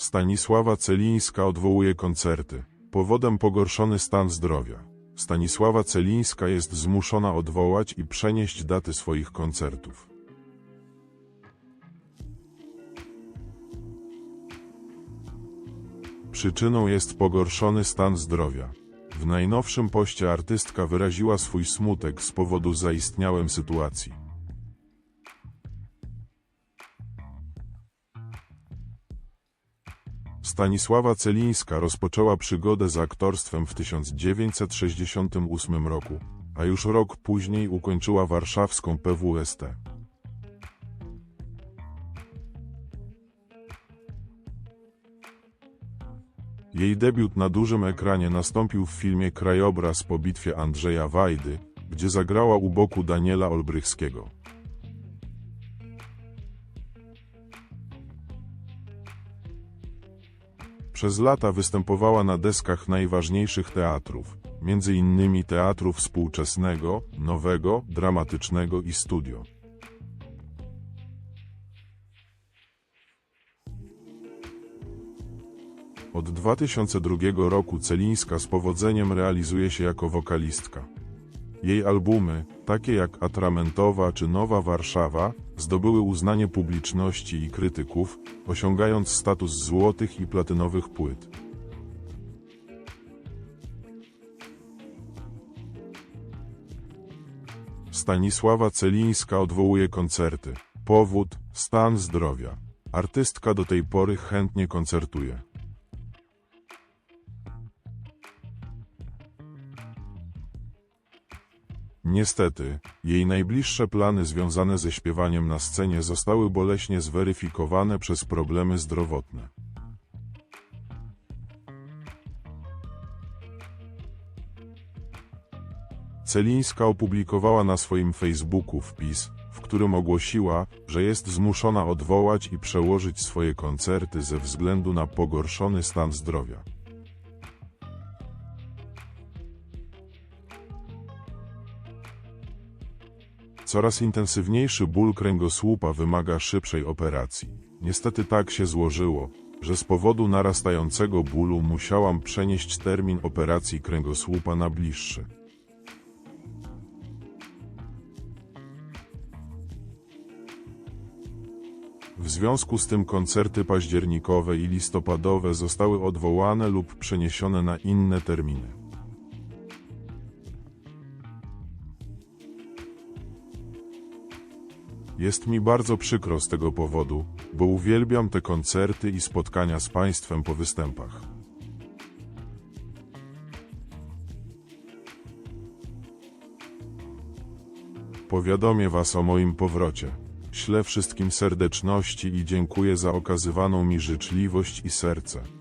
Stanisława Celińska odwołuje koncerty. Powodem pogorszony stan zdrowia. Stanisława Celińska jest zmuszona odwołać i przenieść daty swoich koncertów. Przyczyną jest pogorszony stan zdrowia. W najnowszym poście artystka wyraziła swój smutek z powodu zaistniałej sytuacji. Stanisława Celińska rozpoczęła przygodę z aktorstwem w 1968 roku, a już rok później ukończyła warszawską PWST. Jej debiut na dużym ekranie nastąpił w filmie Krajobraz po bitwie Andrzeja Wajdy, gdzie zagrała u boku Daniela Olbrychskiego. Przez lata występowała na deskach najważniejszych teatrów, innymi teatru współczesnego, nowego, dramatycznego i studio. Od 2002 roku Celińska z powodzeniem realizuje się jako wokalistka. Jej albumy, takie jak Atramentowa czy Nowa Warszawa, zdobyły uznanie publiczności i krytyków, osiągając status złotych i platynowych płyt. Stanisława Celińska odwołuje koncerty. Powód stan zdrowia. Artystka do tej pory chętnie koncertuje. Niestety, jej najbliższe plany związane ze śpiewaniem na scenie zostały boleśnie zweryfikowane przez problemy zdrowotne. Celińska opublikowała na swoim Facebooku wpis, w którym ogłosiła, że jest zmuszona odwołać i przełożyć swoje koncerty ze względu na pogorszony stan zdrowia. Coraz intensywniejszy ból kręgosłupa wymaga szybszej operacji. Niestety tak się złożyło, że z powodu narastającego bólu musiałam przenieść termin operacji kręgosłupa na bliższy. W związku z tym koncerty październikowe i listopadowe zostały odwołane lub przeniesione na inne terminy. Jest mi bardzo przykro z tego powodu, bo uwielbiam te koncerty i spotkania z Państwem po występach. Powiadomię Was o moim powrocie. Ślę wszystkim serdeczności i dziękuję za okazywaną mi życzliwość i serce.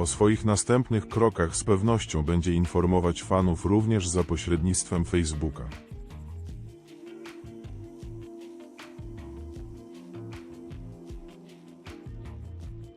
O swoich następnych krokach z pewnością będzie informować fanów również za pośrednictwem Facebooka.